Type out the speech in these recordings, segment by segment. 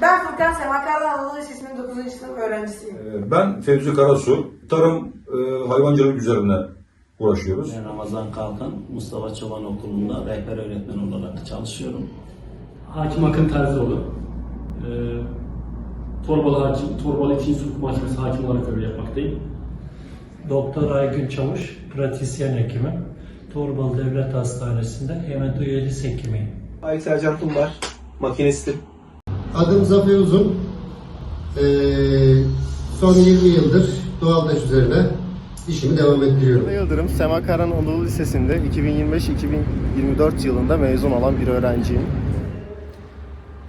Ben Furkan Semakarlı Anadolu Lisesi'nin 9. sınıf öğrencisiyim. Ee, Ben Fevzi Karasu. Tarım, e, hayvancılık üzerine uğraşıyoruz. Ben Ramazan Kalkan, Mustafa Çoban Okulu'nda rehber öğretmen olarak çalışıyorum. Hakim Akın Terzioğlu. Ee, Torbalı, hakim, Torbalı 2. Sulh Mahkemesi hakim olarak görev yapmaktayım. Doktor Aygün Çavuş, pratisyen hekimim. Torbalı Devlet Hastanesi'nde hemodiyaliz hekimiyim. Aysel Can Tumbar, makinistim. Adım Zafer Uzun. Ee, son 20 yıldır doğalgaz üzerine işimi devam ettiriyorum. Yıldırım, Semakaran Anadolu Lisesi'nde 2025-2024 yılında mezun olan bir öğrenciyim.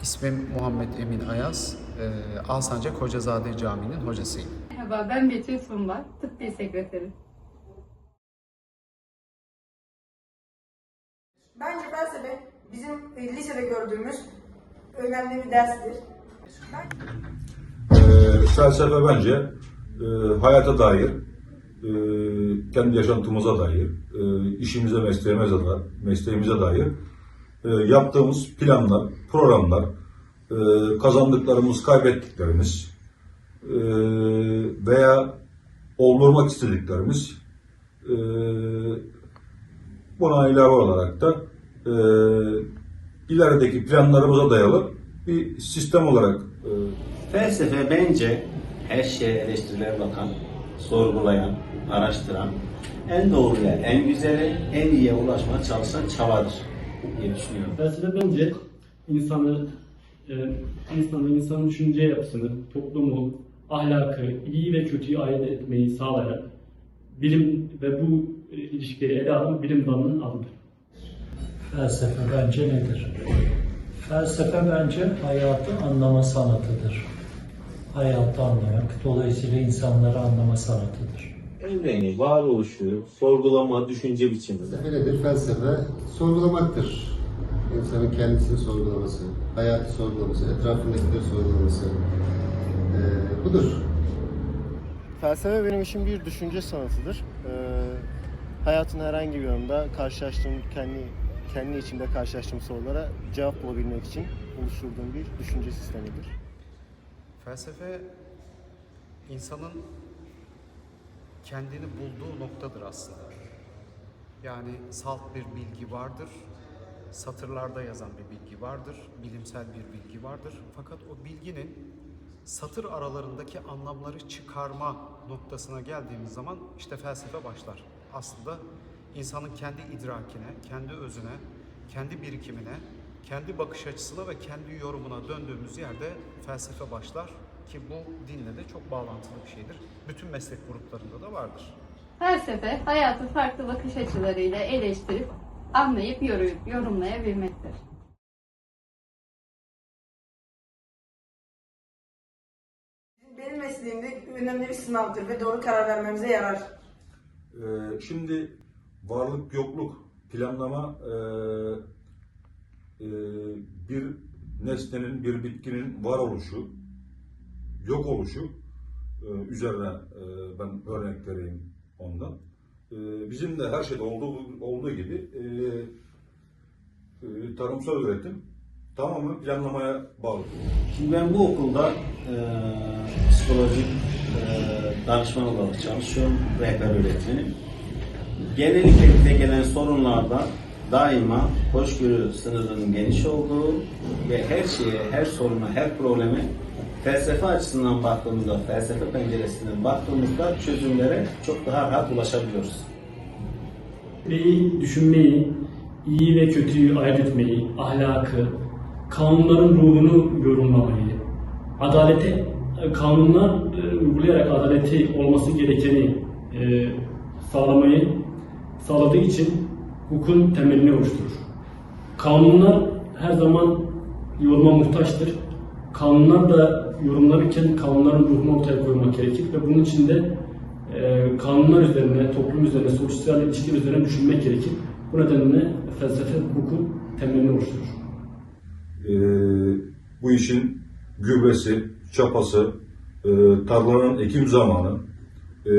İsmim Muhammed Emin Ayaz. Ee, Alsancak Hocazade Camii'nin hocasıyım. Merhaba, ben Betül Sunbar, tıbbi sekreteri. Bence felsefe bizim e, lisede gördüğümüz önemli bir derstir. Ben... Ee, felsefe bence e, hayata dair, e, kendi yaşantımıza dair, e, işimize, mesleğimize, da, mesleğimize dair e, yaptığımız planlar, programlar, e, kazandıklarımız, kaybettiklerimiz e, veya oldurmak istediklerimiz e, buna ilave olarak da e, ilerideki planlarımıza dayalı bir sistem olarak e, Felsefe bence her şeye eleştiriler bakan, sorgulayan, araştıran, en doğruya, en güzele, en iyiye ulaşmaya çalışan çabadır diye düşünüyorum. Felsefe bence insanı, e, insanı, insanın düşünce yapısını, toplumu, ahlakı, iyi ve kötüyü ayırt etmeyi sağlayan bilim ve bu e, ilişkileri ele alan bilim dalının adıdır. Felsefe bence nedir? Felsefe bence hayatı anlama sanatıdır. Hayatı anlamak, dolayısıyla insanları anlama sanatıdır. Evreni, varoluşu, sorgulama, düşünce biçimidir. Felsefe nedir? Felsefe sorgulamaktır. İnsanın kendisini sorgulaması, hayatı sorgulaması, etrafındakileri sorgulaması. Ee, budur. Felsefe benim için bir düşünce sanatıdır. Ee, hayatın herhangi bir yanında karşılaştığım, kendi, kendi içimde karşılaştığım sorulara cevap bulabilmek için oluşturduğum bir düşünce sistemidir. Felsefe insanın kendini bulduğu noktadır aslında. Yani salt bir bilgi vardır, satırlarda yazan bir bilgi vardır, bilimsel bir bilgi vardır. Fakat o bilginin satır aralarındaki anlamları çıkarma noktasına geldiğimiz zaman işte felsefe başlar. Aslında insanın kendi idrakine, kendi özüne, kendi birikimine, kendi bakış açısına ve kendi yorumuna döndüğümüz yerde felsefe başlar ki bu dinle de çok bağlantılı bir şeydir. Bütün meslek gruplarında da vardır. Felsefe, hayatı farklı bakış açılarıyla eleştirip, anlayıp, yorumlayabilmektir. Benim mesleğimde önemli bir sınavdır ve doğru karar vermemize yarar. Ee, şimdi varlık yokluk planlama e, e, bir nesnenin, bir bitkinin varoluşu, yok oluşu e, üzerine e, ben örnek vereyim ondan. E, bizim de her şeyde olduğu, olduğu gibi e, e, tarımsal üretim tamamen planlamaya bağlı. Şimdi ben bu okulda e, psikolojik e, danışman olarak çalışıyorum, rehber öğretmenim. Genellikle bize gelen sorunlarda daima hoşgörü sınırının geniş olduğu ve her şeye, her soruna, her probleme felsefe açısından baktığımızda, felsefe penceresinden baktığımızda çözümlere çok daha rahat ulaşabiliyoruz. Beyi, düşünmeyi, iyi ve kötüyü ayırt etmeyi, ahlakı, kanunların ruhunu yorumlamayı, adalete, kanunlar e, uygulayarak adaleti olması gerekeni e, sağlamayı sağladığı için hukukun temelini oluşturur. Kanunlar her zaman yoruma muhtaçtır. Kanunlar da yorumlanırken kanunların ruhunu ortaya koymak gerekir ve bunun için de e, kanunlar üzerine, toplum üzerine, sosyal ilişkiler üzerine düşünmek gerekir. Bu nedenle felsefe hukukun temelini oluşturur. e, bu işin gübresi, çapası, e, tarlanın ekim zamanı, e,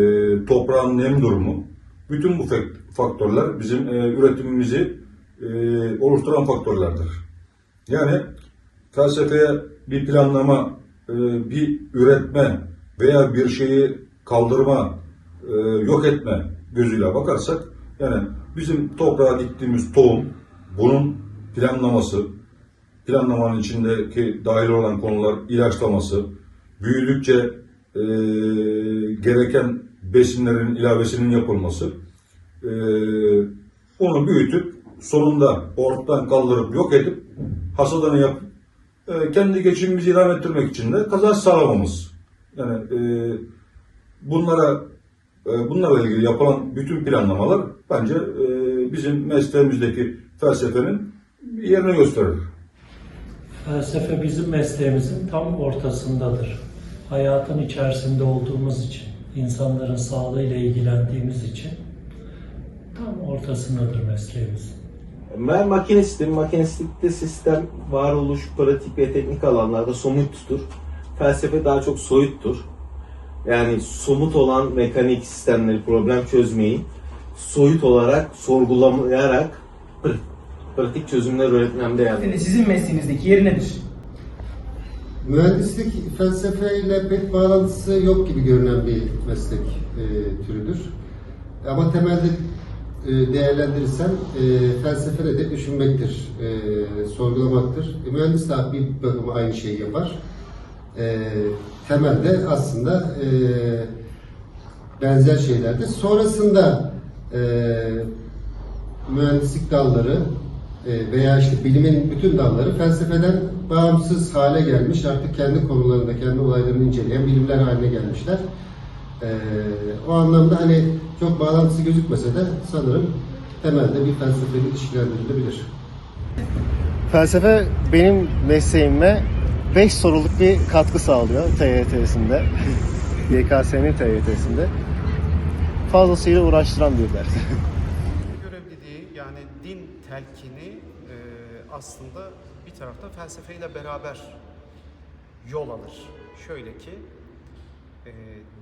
toprağın nem durumu, bütün bu fak- faktörler bizim e, üretimimizi e, oluşturan faktörlerdir. Yani felsefeye bir planlama, e, bir üretme veya bir şeyi kaldırma, e, yok etme gözüyle bakarsak yani bizim toprağa diktiğimiz tohum bunun planlaması, planlamanın içindeki dahil olan konular ilaçlaması, büyüdükçe e, gereken besinlerin ilavesinin yapılması, e, onu büyütüp sonunda ortadan kaldırıp yok edip hasadını yapıp e, kendi geçimimizi idame ettirmek için de kazanç sağlamamız. Yani e, bunlara e, bunlarla ilgili yapılan bütün planlamalar bence e, bizim mesleğimizdeki felsefenin yerini gösterir. Felsefe bizim mesleğimizin tam ortasındadır. Hayatın içerisinde olduğumuz için, insanların sağlığıyla ilgilendiğimiz için tam ortasındadır mesleğimiz. Ben makinistim. Makinistlikte sistem, varoluş, pratik ve teknik alanlarda somuttur. Felsefe daha çok soyuttur. Yani somut olan mekanik sistemleri, problem çözmeyi soyut olarak, sorgulamayarak pr- pratik çözümler üretmemde yani. Sizin mesleğinizdeki yeri nedir? Mühendislik felsefeyle pek bağlantısı yok gibi görünen bir meslek e, türüdür. Ama temelde e, değerlendirirsen e, felsefe de, düşünmektir, e, sorgulamaktır. E, mühendis de bir bakıma aynı şeyi yapar. E, temelde aslında e, benzer şeylerdir. Sonrasında e, mühendislik dalları e, veya işte bilimin bütün dalları felsefeden bağımsız hale gelmiş. Artık kendi konularında, kendi olaylarını inceleyen bilimler haline gelmişler. E, o anlamda hani çok bağlantısı gözükmese de sanırım temelde bir felsefeyle ilişkilendirilebilir. Felsefe benim mesleğime 5 soruluk bir katkı sağlıyor TYT'sinde. YKS'nin TYT'sinde. Fazlasıyla uğraştıran bir ders. görevliliği yani din telkini e, aslında tarafta felsefeyle beraber yol alır. Şöyle ki e,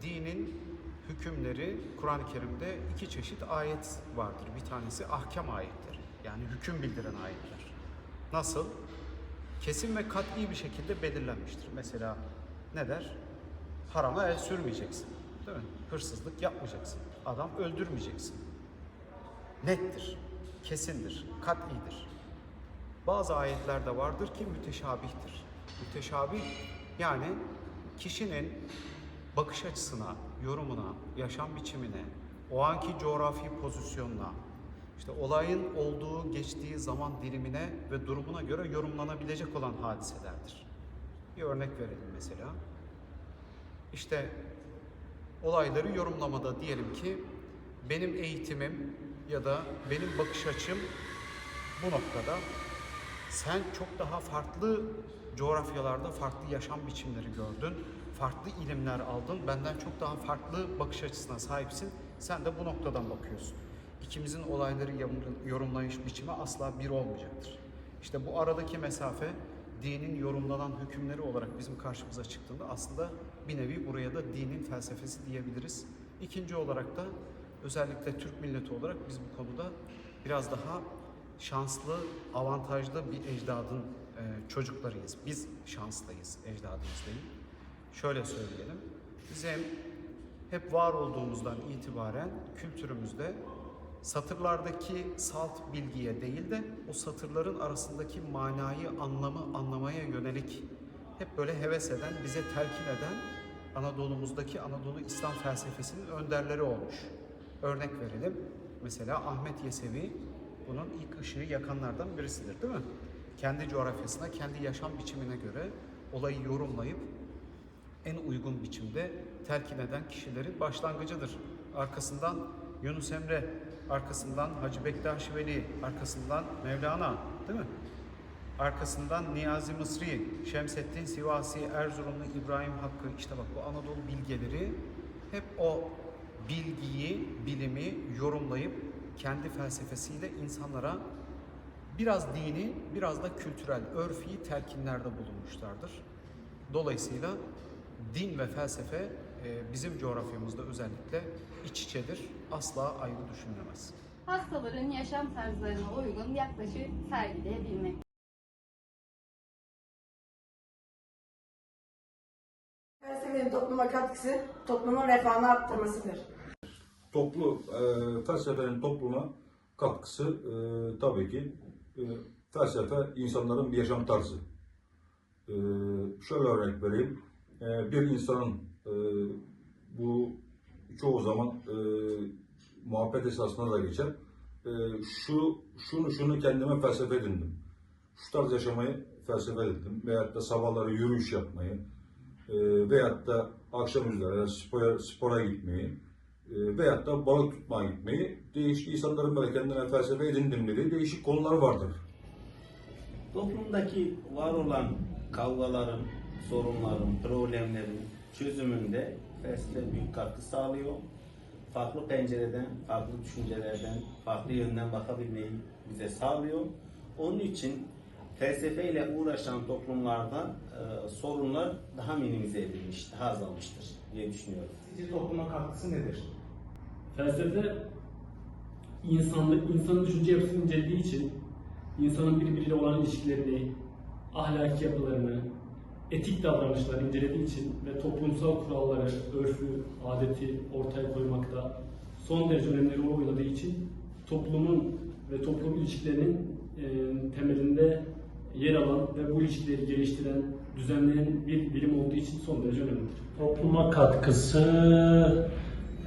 dinin hükümleri Kur'an-ı Kerim'de iki çeşit ayet vardır. Bir tanesi ahkam ayetleri yani hüküm bildiren ayetler. Nasıl? Kesin ve kat'i bir şekilde belirlenmiştir. Mesela ne der? Harama el sürmeyeceksin. Değil mi? Hırsızlık yapmayacaksın. Adam öldürmeyeceksin nettir, kesindir, kat'idir. Bazı ayetlerde vardır ki müteşabihtir. Müteşabih yani kişinin bakış açısına, yorumuna, yaşam biçimine, o anki coğrafi pozisyonuna, işte olayın olduğu, geçtiği zaman dilimine ve durumuna göre yorumlanabilecek olan hadiselerdir. Bir örnek verelim mesela. İşte olayları yorumlamada diyelim ki benim eğitimim ya da benim bakış açım bu noktada sen çok daha farklı coğrafyalarda farklı yaşam biçimleri gördün, farklı ilimler aldın, benden çok daha farklı bakış açısına sahipsin. Sen de bu noktadan bakıyorsun. İkimizin olayları yorum- yorumlayış biçimi asla bir olmayacaktır. İşte bu aradaki mesafe dinin yorumlanan hükümleri olarak bizim karşımıza çıktığında aslında bir nevi buraya da dinin felsefesi diyebiliriz. İkinci olarak da özellikle Türk milleti olarak biz bu konuda biraz daha şanslı, avantajlı bir ecdadın e, çocuklarıyız. Biz şanslıyız ecdadımız değil. Şöyle söyleyelim. Bizim hep var olduğumuzdan itibaren kültürümüzde satırlardaki salt bilgiye değil de o satırların arasındaki manayı, anlamı anlamaya yönelik hep böyle heves eden, bize telkin eden Anadolu'muzdaki Anadolu İslam felsefesinin önderleri olmuş. Örnek verelim. Mesela Ahmet Yesevi bunun ilk ışığı yakanlardan birisidir değil mi? Kendi coğrafyasına, kendi yaşam biçimine göre olayı yorumlayıp en uygun biçimde telkin eden kişilerin başlangıcıdır. Arkasından Yunus Emre, arkasından Hacı Bektaş Veli, arkasından Mevlana değil mi? Arkasından Niyazi Mısri, Şemseddin Sivasi, Erzurumlu İbrahim Hakkı işte bak bu Anadolu bilgeleri hep o bilgiyi, bilimi yorumlayıp kendi felsefesiyle insanlara biraz dini, biraz da kültürel, örfi telkinlerde bulunmuşlardır. Dolayısıyla din ve felsefe e, bizim coğrafyamızda özellikle iç içedir. Asla ayrı düşünülemez. Hastaların yaşam tarzlarına uygun yaklaşık sergileyebilmek. Felsefenin topluma katkısı toplumun refahını arttırmasıdır. Toplu e, felsefenin topluma katkısı e, tabii ki e, felsefe insanların bir yaşam tarzı. E, şöyle örnek vereyim. E, bir insanın e, bu çoğu zaman e, muhabbet esasında da geçer. E, şu şunu şunu kendime felsefe edindim. Şu tarz yaşamayı felsefe edindim. Veyahut da sabahları yürüyüş yapmayı, e, veyahut da akşam üzere spora, spora gitmeyi, veyahut da balık tutmaya gitmeyi değişik insanların böyle kendine felsefe edindim dediği değişik konular vardır. Toplumdaki var olan kavgaların, sorunların, problemlerin çözümünde felsefe büyük katkı sağlıyor. Farklı pencereden, farklı düşüncelerden, farklı yönden bakabilmeyi bize sağlıyor. Onun için felsefeyle uğraşan toplumlarda e, sorunlar daha minimize edilmiş, daha azalmıştır diye düşünüyorum. Sizce topluma katkısı nedir? Felsefe insanlık, insanın düşünce yapısını incelediği için insanın birbiriyle olan ilişkilerini, ahlaki yapılarını, etik davranışları incelediği için ve toplumsal kuralları, örfü, adeti ortaya koymakta son derece önemli rol oynadığı için toplumun ve toplum ilişkilerinin e, temelinde yer alan ve bu ilişkileri geliştiren, düzenleyen bir bilim olduğu için son derece önemlidir. Topluma katkısı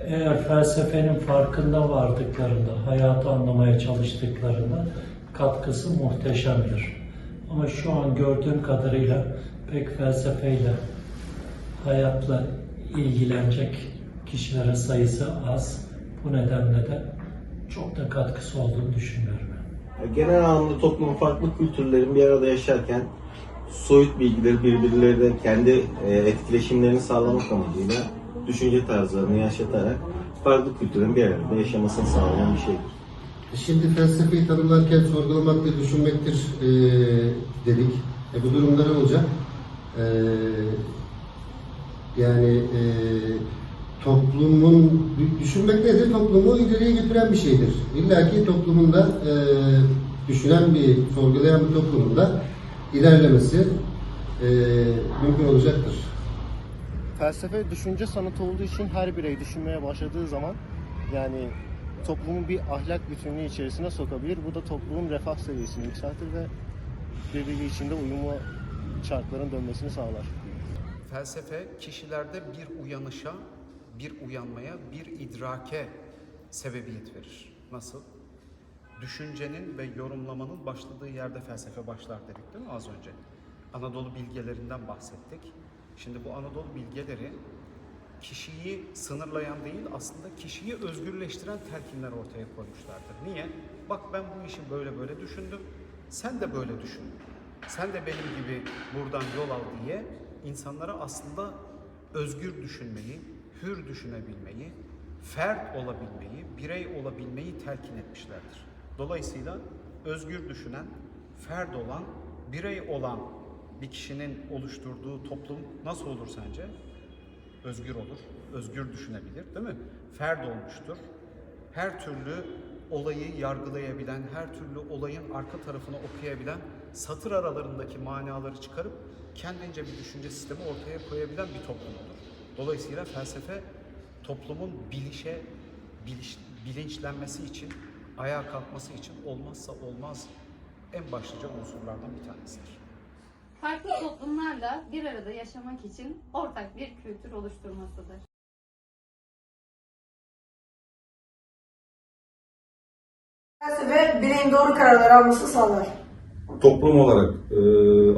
eğer felsefenin farkında vardıklarında, hayatı anlamaya çalıştıklarında katkısı muhteşemdir. Ama şu an gördüğüm kadarıyla pek felsefeyle, hayatla ilgilenecek kişilerin sayısı az. Bu nedenle de çok da katkısı olduğunu düşünmüyorum. Genel anlamda toplumun farklı kültürlerin bir arada yaşarken soyut bilgileri birbirleriyle kendi e, etkileşimlerini sağlamak amacıyla düşünce tarzlarını yaşatarak farklı kültürlerin bir arada yaşamasını sağlayan bir şeydir. Şimdi felsefeyi tanımlarken sorgulamak ve düşünmektir e, dedik. E, bu durumda ne olacak? E, yani e, toplumun, düşünmek nedir? Toplumu ileriye götüren bir şeydir. İlla ki toplumunda e, düşünen bir, sorgulayan bir toplumunda ilerlemesi e, mümkün olacaktır. Felsefe düşünce sanatı olduğu için her birey düşünmeye başladığı zaman yani toplumu bir ahlak bütünlüğü içerisine sokabilir. Bu da toplumun refah seviyesini yükseltir ve birbiri içinde uyumlu çarkların dönmesini sağlar. Felsefe kişilerde bir uyanışa, bir uyanmaya, bir idrake sebebiyet verir. Nasıl? Düşüncenin ve yorumlamanın başladığı yerde felsefe başlar dedik değil mi az önce? Anadolu bilgelerinden bahsettik. Şimdi bu Anadolu bilgeleri kişiyi sınırlayan değil aslında kişiyi özgürleştiren telkinler ortaya koymuşlardır. Niye? Bak ben bu işi böyle böyle düşündüm. Sen de böyle düşün. Sen de benim gibi buradan yol al diye insanlara aslında özgür düşünmeyi, hür düşünebilmeyi, fert olabilmeyi, birey olabilmeyi telkin etmişlerdir. Dolayısıyla özgür düşünen, ferd olan, birey olan bir kişinin oluşturduğu toplum nasıl olur sence? Özgür olur, özgür düşünebilir değil mi? Ferd olmuştur. Her türlü olayı yargılayabilen, her türlü olayın arka tarafını okuyabilen, satır aralarındaki manaları çıkarıp kendince bir düşünce sistemi ortaya koyabilen bir toplum olur. Dolayısıyla felsefe toplumun bilişe, biliş, bilinçlenmesi için, ayağa kalkması için olmazsa olmaz en başlıca unsurlardan bir tanesidir. Farklı toplumlarla bir arada yaşamak için ortak bir kültür oluşturmasıdır. Felsefe bireyin doğru kararlar almasını sağlar. Toplum olarak e,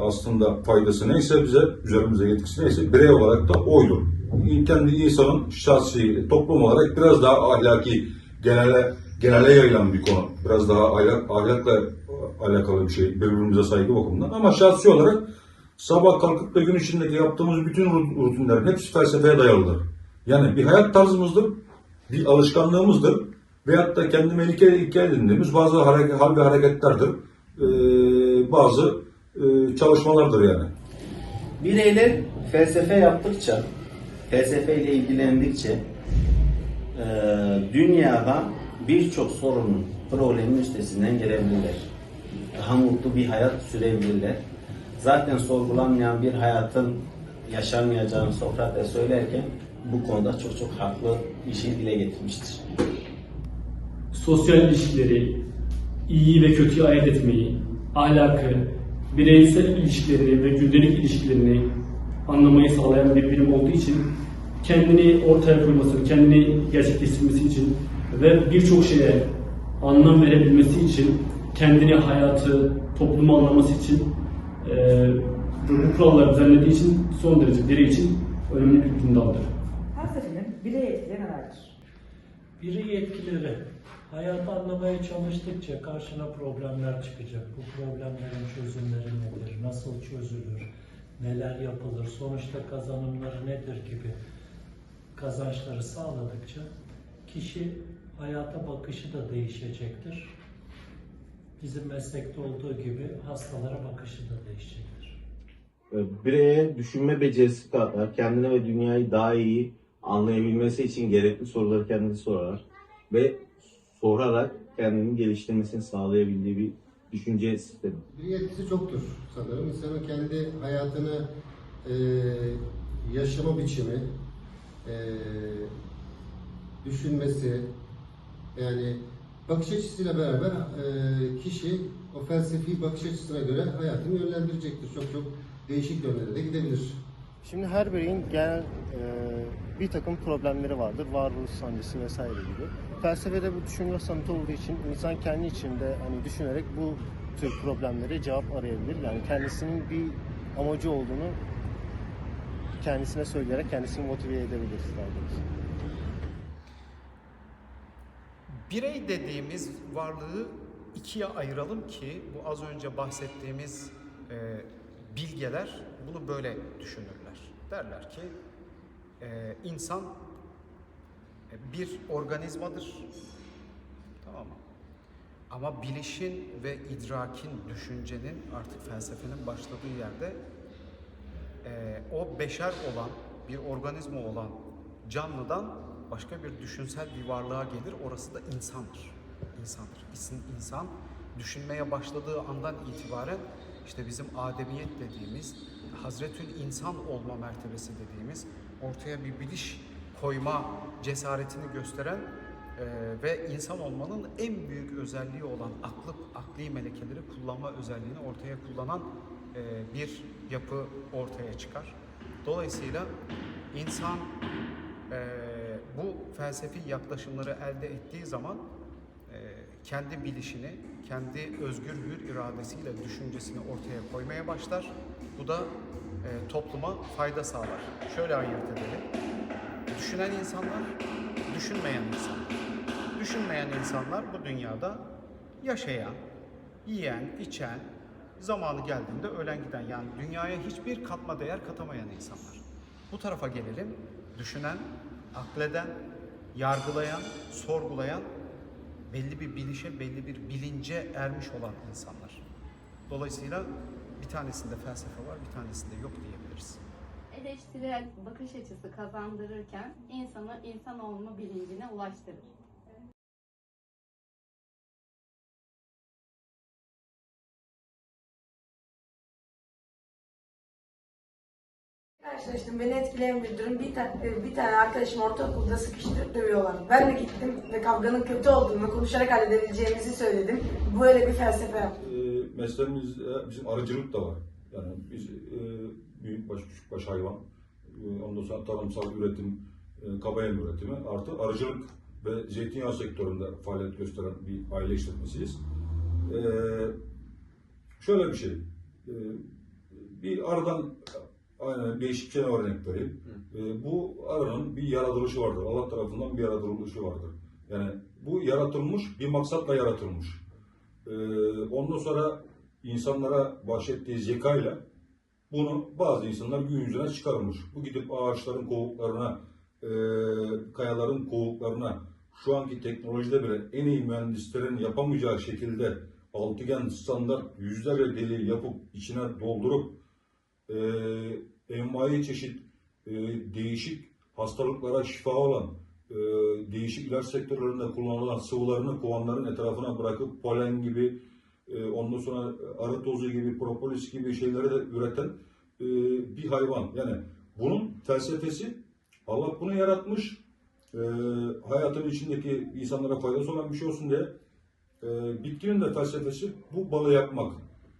aslında faydası neyse bize, üzerimize etkisi neyse birey olarak da oydur. Kendi insanın şahsi, toplum olarak biraz daha ahlaki, genele, genele yayılan bir konu. Biraz daha ahlak, ahlakla alakalı bir şey, birbirimize saygı bakımından. Ama şahsi olarak sabah kalkıp da gün içindeki yaptığımız bütün rut- rutinlerin hepsi felsefeye dayalıdır. Yani bir hayat tarzımızdır, bir alışkanlığımızdır veyahut da kendime ilke edindiğimiz bazı hareket, hal ve hareketlerdir. Ee, bazı e, çalışmalardır yani. Bireyler felsefe yaptıkça, felsefeyle ilgilendikçe e, dünyada birçok sorunun, problemin üstesinden gelebilirler. Daha mutlu bir hayat sürebilirler. Zaten sorgulanmayan bir hayatın yaşanmayacağını Sokrates söylerken bu konuda çok çok haklı bir şey dile getirmiştir. sosyal ilişkileri, iyi ve kötüyü ayırt etmeyi, ahlakı, bireysel ilişkileri ve gündelik ilişkilerini anlamayı sağlayan bir bilim olduğu için kendini ortaya koyması, kendini gerçekleştirmesi için ve birçok şeye anlam verebilmesi için, kendini, hayatı, toplumu anlaması için eee bu kuralları düzenlediği için son derece birey için önemli bir bilim dalıdır. Felsefenin birey etkileri nelerdir? Biri yetkileri. Hayatı anlamaya çalıştıkça karşına problemler çıkacak. Bu problemlerin çözümleri nedir? Nasıl çözülür? Neler yapılır? Sonuçta kazanımları nedir gibi kazançları sağladıkça kişi hayata bakışı da değişecektir. Bizim meslekte olduğu gibi hastalara bakışı da değişecektir. E, Bireye düşünme becerisi kadar kendine ve dünyayı daha iyi anlayabilmesi için gerekli soruları kendisi sorar ve sorarak kendini geliştirmesini sağlayabildiği bir düşünce sistemi. Bir yetkisi çoktur sanırım. İnsanın kendi hayatını e, yaşama biçimi, e, düşünmesi, yani bakış açısıyla beraber e, kişi o felsefi bakış açısına göre hayatını yönlendirecektir. Çok çok değişik yönlere de gidebilir. Şimdi her bireyin genel e, bir takım problemleri vardır. Varoluş sancısı vesaire gibi. Felsefede bu düşünme sanatı olduğu için insan kendi içinde hani düşünerek bu tür problemlere cevap arayabilir. Yani kendisinin bir amacı olduğunu kendisine söyleyerek kendisini motive edebilir daha doğrusu. Birey dediğimiz varlığı ikiye ayıralım ki bu az önce bahsettiğimiz e, bilgeler bunu böyle düşünürler. Derler ki e, insan e, bir organizmadır. Tamam mı? Ama bilişin ve idrakin, düşüncenin artık felsefenin başladığı yerde e, o beşer olan, bir organizma olan canlıdan başka bir düşünsel bir varlığa gelir. Orası da insandır. İnsandır. İnsan, insan düşünmeye başladığı andan itibaren işte bizim ademiyet dediğimiz, Hazretül insan olma mertebesi dediğimiz ortaya bir biliş koyma cesaretini gösteren e, ve insan olmanın en büyük özelliği olan aklı, akli melekeleri kullanma özelliğini ortaya kullanan e, bir yapı ortaya çıkar. Dolayısıyla insan e, bu felsefi yaklaşımları elde ettiği zaman e, kendi bilişini, kendi özgür hür iradesiyle düşüncesini ortaya koymaya başlar. Bu da e, topluma fayda sağlar. Şöyle ayırt edelim. Düşünen insanlar, düşünmeyen insanlar. Düşünmeyen insanlar bu dünyada yaşayan, yiyen, içen, zamanı geldiğinde ölen giden yani dünyaya hiçbir katma değer katamayan insanlar. Bu tarafa gelelim. Düşünen, akleden, yargılayan, sorgulayan, belli bir bilişe, belli bir bilince ermiş olan insanlar. Dolayısıyla bir tanesinde felsefe var, bir tanesinde yok diyebiliriz. Eleştirel bakış açısı kazandırırken insanı insan olma bilincine ulaştırır. Karşılaştım. Beni etkileyen bir durum. Bir, ta- bir tane arkadaşım ortaokulda sıkıştırıp dövüyorlar. Ben de gittim ve kavganın kötü olduğunu konuşarak halledebileceğimizi söyledim. Böyle bir felsefe yaptım. e, mesleğimizde bizim arıcılık da var. Yani biz e, büyükbaş, küçükbaş hayvan, e, ondan sonra tarımsal üretim, e, kabayel üretimi artı arıcılık ve zeytinyağı sektöründe faaliyet gösteren bir aile işletmesiyiz. E, şöyle bir şey, e, bir arıdan aynen değişik bir örnek vereyim. E, bu arının bir yaratılışı vardır. Allah tarafından bir yaratılışı vardır. Yani bu yaratılmış, bir maksatla yaratılmış. Ee, ondan sonra insanlara bahşettiği zekayla bunu bazı insanlar gün yüzüne çıkarmış. Bu gidip ağaçların kovuklarına, e, kayaların kovuklarına, şu anki teknolojide bile en iyi mühendislerin yapamayacağı şekilde altıgen standart yüzlerce deliği yapıp içine doldurup e, envai çeşit e, değişik hastalıklara şifa olan e, değişik ilaç sektörlerinde kullanılan sıvılarını kovanların etrafına bırakıp polen gibi e, ondan sonra arı tozu gibi propolis gibi şeyleri de üreten e, bir hayvan. Yani bunun felsefesi Allah bunu yaratmış. E, hayatın içindeki insanlara faydası olan bir şey olsun diye. E, bitkinin de felsefesi bu balı yapmak.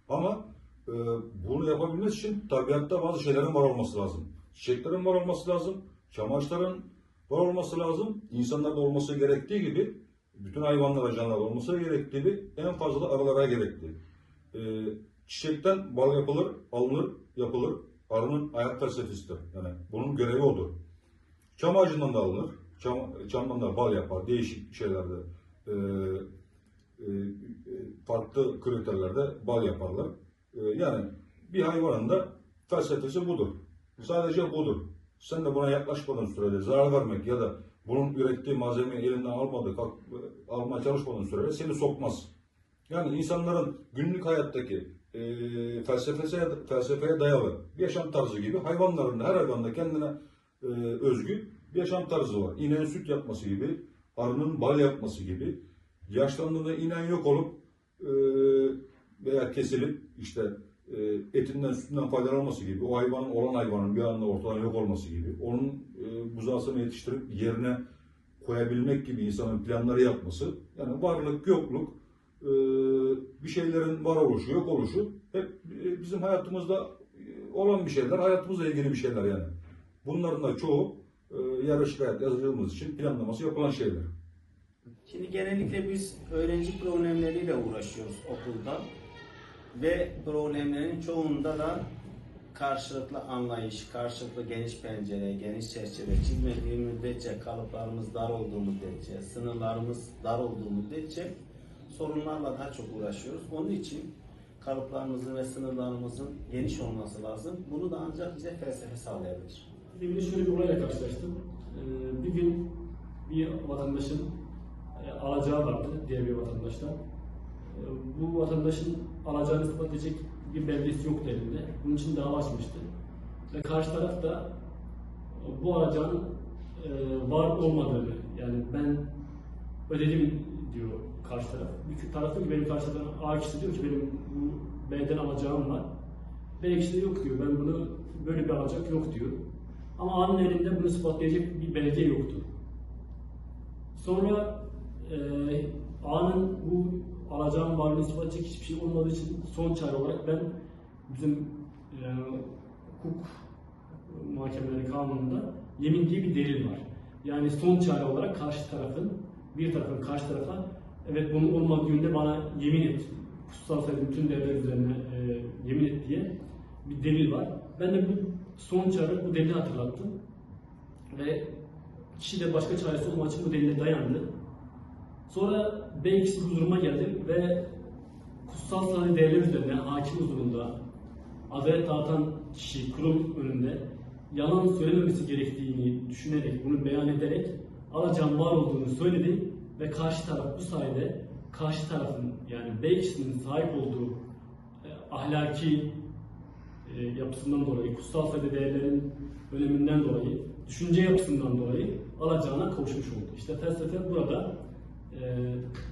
Ama e, bunu yapabilmesi için tabiatta bazı şeylerin var olması lazım. Çiçeklerin var olması lazım. Çam var olması lazım. İnsanlarda olması gerektiği gibi bütün hayvanlara, canlılara olması gerektiği gibi en fazla da arılara gerekli. E, çiçekten bal yapılır, alınır, yapılır. Arının hayat felsefesidir. Yani bunun görevi odur. Çam ağacından da alınır. Çam, çamdan da bal yapar. Değişik şeylerde e, e, farklı kriterlerde bal yaparlar. E, yani bir hayvanın da felsefesi budur. Sadece budur. Sen de buna yaklaşmadığın sürece zarar vermek ya da bunun ürettiği malzemeyi elinden almadığı, kalk, almaya çalışmadığın sürece seni sokmaz. Yani insanların günlük hayattaki e, felsefesine, felsefeye dayalı bir yaşam tarzı gibi hayvanların her hayvanda kendine e, özgü bir yaşam tarzı var. İneğin süt yapması gibi, arının bal yapması gibi, yaşlandığında inen yok olup e, veya kesilip işte e, etinden sütünden faydalanması gibi, o hayvanın olan hayvanın bir anda ortadan yok olması gibi, onun e, buzağısını yetiştirip yerine koyabilmek gibi insanın planları yapması, yani varlık yokluk, e, bir şeylerin var oluşu, yok oluşu hep e, bizim hayatımızda e, olan bir şeyler, hayatımızla ilgili bir şeyler yani. Bunların da çoğu e, yarışık hayat yazacağımız için planlaması yapılan şeyler. Şimdi genellikle biz öğrenci problemleriyle uğraşıyoruz okulda ve problemlerin çoğunda da karşılıklı anlayış, karşılıklı geniş pencere, geniş çerçeve çizmediği müddetçe, kalıplarımız dar olduğu müddetçe, sınırlarımız dar olduğu müddetçe sorunlarla daha çok uğraşıyoruz. Onun için kalıplarımızın ve sınırlarımızın geniş olması lazım. Bunu da ancak bize felsefe sağlayabilir. Bir de şöyle bir olayla karşılaştım. Ee, bir gün bir vatandaşın e, alacağı vardı diğer bir vatandaştan. Ee, bu vatandaşın alacağını ispat edecek bir belgesi yoktu elinde. Bunun için dava açmıştı. Ve karşı taraf da e, bu alacağın e, var olmadığını, yani ben ödedim diyor karşı taraf. Bir taraf diyor ki benim karşı taraftan A kişi diyor ki benim bu B'den alacağım var. B kişi de yok diyor. Ben bunu böyle bir alacak yok diyor. Ama A'nın elinde bunu ispatlayacak bir belge yoktu. Sonra e, A'nın bu alacağım varlığını ispat edecek hiçbir şey olmadığı için son çare olarak ben bizim e, hukuk muhakemeleri kanununda yemin diye bir delil var. Yani son çare olarak karşı tarafın, bir tarafın karşı tarafa evet bunun olmadığı günde bana yemin et, kutsal sayıda bütün değerler üzerine e, yemin et diye bir delil var. Ben de bu son çare bu delili hatırlattım. Ve kişi de başka çaresi olmadığı için bu delile dayandı. Sonra B ikisi huzuruma geldi ve kutsal sahne değerler üzerine hakim huzurunda adalet dağıtan kişi kurum önünde yalan söylememesi gerektiğini düşünerek, bunu beyan ederek alacağın var olduğunu söyledi ve karşı taraf bu sayede karşı tarafın yani B kişisinin sahip olduğu e, ahlaki e, yapısından dolayı, kutsal sayıda değerlerin öneminden dolayı, düşünce yapısından dolayı alacağına kavuşmuş oldu. İşte felsefe burada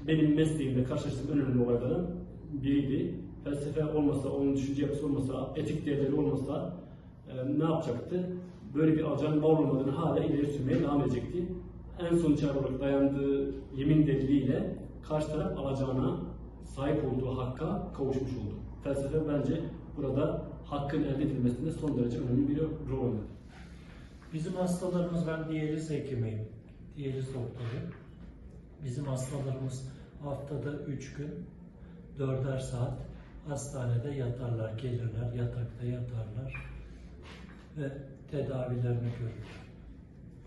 benim mesleğimde karşılaştığım önemli olaylardan biriydi. Felsefe olmasa, onun düşünce yapısı olmasa, etik değerleri olmasa e, ne yapacaktı? Böyle bir alacağın var olmadığını hala ileri sürmeye devam edecekti. En son çare olarak dayandığı yemin deliliyle karşı taraf alacağına sahip olduğu hakka kavuşmuş oldu. Felsefe bence burada hakkın elde edilmesinde son derece önemli bir rol oynadı. Bizim hastalarımız, ben diyaliz hekimiyim, diyaliz doktoru. Bizim hastalarımız haftada 3 gün, 4'er saat hastanede yatarlar, gelirler, yatakta yatarlar ve tedavilerini görürler.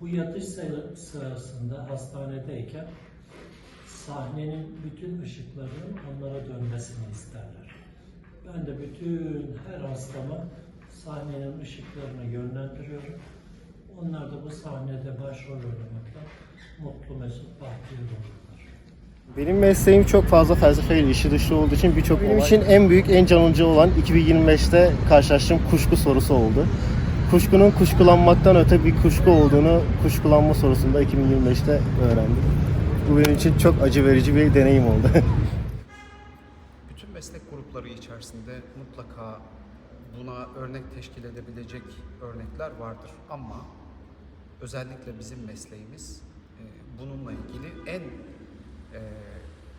Bu yatış sıra- sırasında hastanedeyken sahnenin bütün ışıklarının onlara dönmesini isterler. Ben de bütün her hastama sahnenin ışıklarını yönlendiriyorum. Onlar da bu sahnede başrol oynamakta mutlu, mesut, bahtiyar olurlar. Benim mesleğim çok fazla felsefeyle işi dışı olduğu için birçok benim için en büyük, en canlıcı olan 2025'te karşılaştığım kuşku sorusu oldu. Kuşkunun kuşkulanmaktan öte bir kuşku olduğunu kuşkulanma sorusunda 2025'te öğrendim. Bu benim için çok acı verici bir deneyim oldu. Bütün meslek grupları içerisinde mutlaka buna örnek teşkil edebilecek örnekler vardır ama özellikle bizim mesleğimiz e, bununla ilgili en e,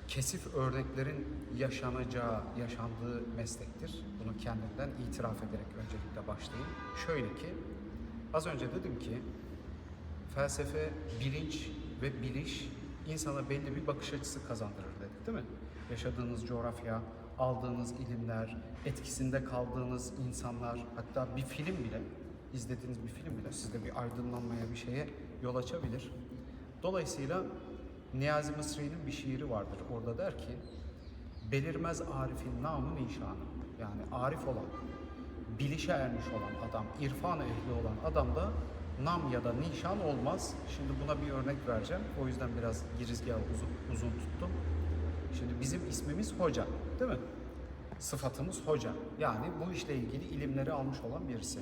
kesif örneklerin yaşanacağı, yaşandığı meslektir. Bunu kendimden itiraf ederek öncelikle başlayayım. Şöyle ki, az önce dedim ki, felsefe, bilinç ve biliş insana belli bir bakış açısı kazandırır dedik değil mi? Yaşadığınız coğrafya, aldığınız ilimler, etkisinde kaldığınız insanlar, hatta bir film bile, izlediğiniz bir film bile sizde bir aydınlanmaya, bir şeye yol açabilir. Dolayısıyla Niyazi Mısri'nin bir şiiri vardır. Orada der ki, belirmez arifin namı nişanı. Yani arif olan, bilişe ermiş olan adam, irfan ehli olan adam da nam ya da nişan olmaz. Şimdi buna bir örnek vereceğim. O yüzden biraz girizgahı uzun, uzun tuttum. Şimdi bizim ismimiz hoca, değil mi? Sıfatımız hoca. Yani bu işle ilgili ilimleri almış olan birisi.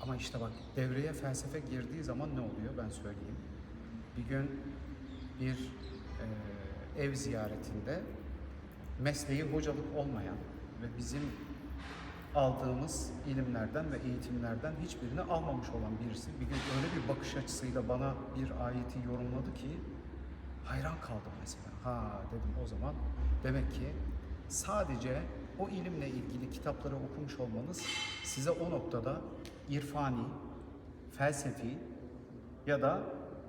Ama işte bak devreye felsefe girdiği zaman ne oluyor ben söyleyeyim. Bir gün bir e, ev ziyaretinde mesleği hocalık olmayan ve bizim aldığımız ilimlerden ve eğitimlerden hiçbirini almamış olan birisi bir gün öyle bir bakış açısıyla bana bir ayeti yorumladı ki hayran kaldım mesela. Ha dedim o zaman demek ki sadece o ilimle ilgili kitapları okumuş olmanız size o noktada irfani, felsefi ya da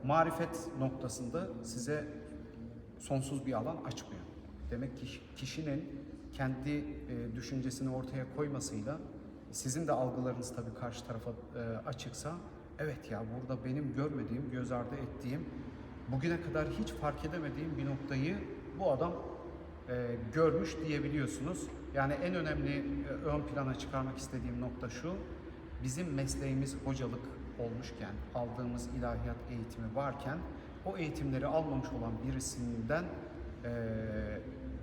marifet noktasında size sonsuz bir alan açmıyor. Demek ki kişinin kendi e, düşüncesini ortaya koymasıyla sizin de algılarınız tabii karşı tarafa e, açıksa evet ya burada benim görmediğim, göz ardı ettiğim, bugüne kadar hiç fark edemediğim bir noktayı bu adam e, görmüş diyebiliyorsunuz. Yani en önemli e, ön plana çıkarmak istediğim nokta şu. Bizim mesleğimiz hocalık olmuşken, aldığımız ilahiyat eğitimi varken o eğitimleri almamış olan birisinden e,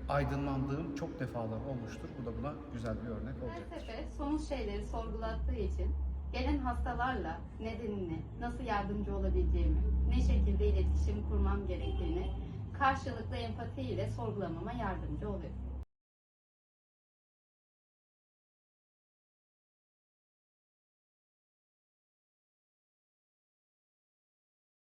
aydınlandığım çok defalar olmuştur. Bu da buna güzel bir örnek olacaktır. Felsefe somut şeyleri sorgulattığı için gelen hastalarla nedenini, nasıl yardımcı olabileceğimi, ne şekilde iletişim kurmam gerektiğini karşılıklı empati ile sorgulamama yardımcı oluyor.